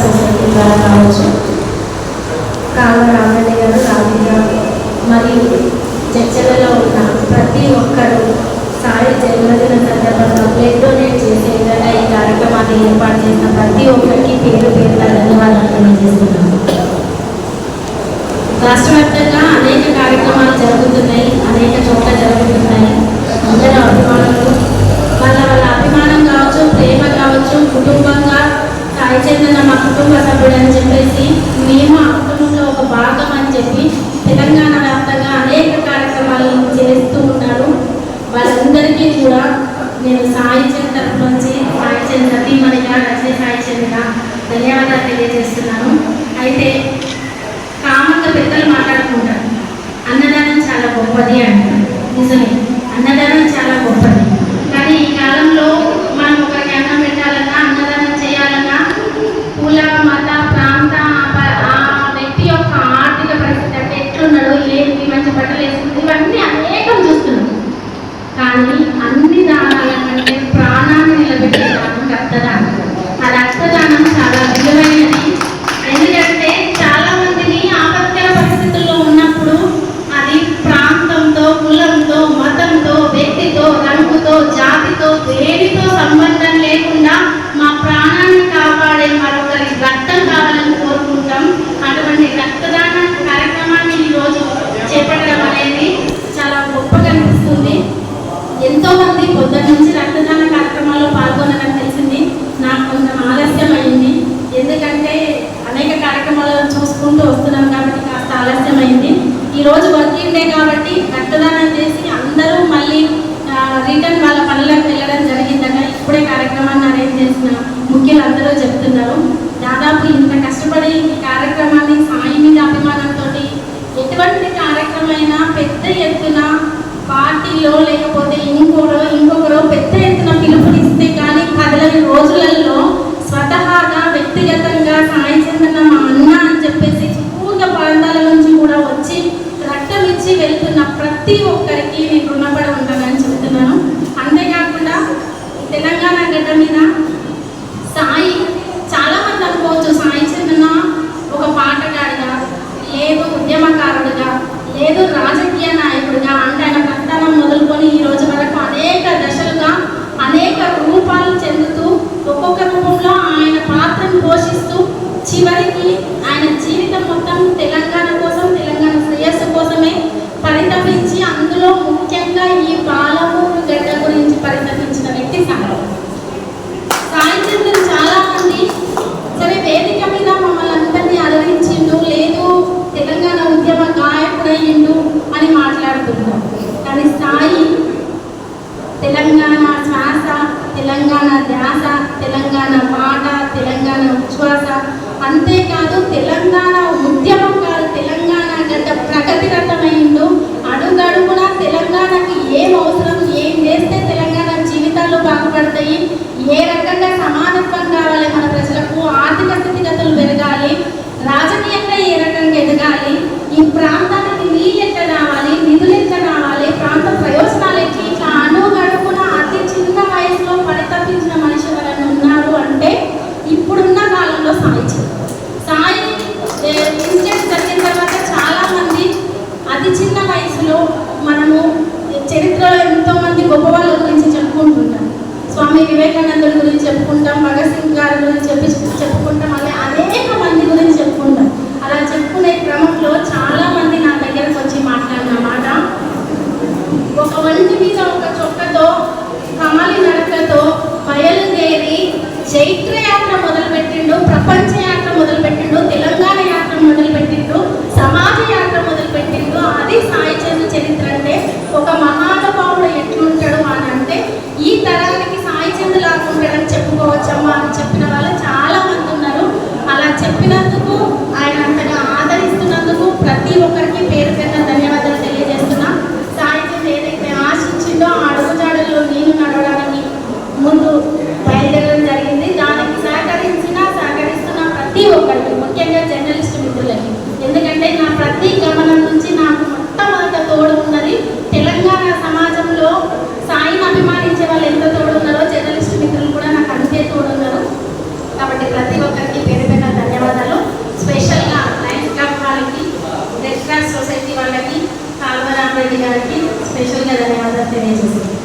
సహకార ద్వారా కావచ్చు కాగా రామరెడ్డి గారు రామరెడ్డి మరియు చర్చలలో ఉన్న ప్రతి ఒక్కరూ సాయి జన్మదిన సందర్భంగా బ్లడ్ డొనేట్ చేసే విధంగా ఈ కార్యక్రమాన్ని ఏర్పాటు చేసిన ప్రతి ఒక్కరికి పేరు పేరున ధన్యవాదాలు తెలియజేస్తున్నాను. తెలియజేస్తున్నాను. అయితే కామంగా పెద్దలు మాట్లాడుకుంటారు. అన్నదానం చాలా గొప్పది అంటారు నిజమే. అన్నదానం చాలా గొప్పది. కానీ ఈ కాలంలో మనం ఒకరికి అన్నం పెట్టాలన్నా అన్నదానం చేయాలన్నా కుల మత ప్రాంత ఆ వ్యక్తి యొక్క ఆర్థిక పరిస్థితి అంటే ఎట్లున్నాడు ఏంటి మంచి బట్టలు వేసుకుంది ఇవన్నీ అనేకం చూస్తున్నాం. కానీ రక్తదానం చేసి అందరూ మళ్ళీ రిటర్న్ వాళ్ళ పనులకు వెళ్ళడం జరిగిందట. ఇప్పుడే కార్యక్రమాన్ని అరేంజ్ చేసిన ముఖ్యులు అందరూ చెప్తున్నారు. దాదాపు ఇంత కష్టపడి ఈ కార్యక్రమాన్ని సాయి మీద అభిమానంతో ఎటువంటి కార్యక్రమం అయినా పెద్ద ఎత్తున పార్టీలో లేకపోతే ఇంకా ఉద్యమకారుడుగా లేదు రాజకీయ నాయకుడిగా అంటే ఆయన ప్రస్థానం మొదలుకొని ఈ రోజు వరకు అనేక దశలుగా అనేక రూపాలు చెందుతూ ఒక్కొక్క రూపంలో ఆయన పాత్రను పోషిస్తూ చివరికి ఆయన జీవితం কোনটা মারা ఆయన అంతగా ఆదరిస్తున్నందుకు ప్రతి ఒక్క రెడ్డి గారికి స్పెషల్గా ధన్యవాదాలు తెలియజేస్తున్నాను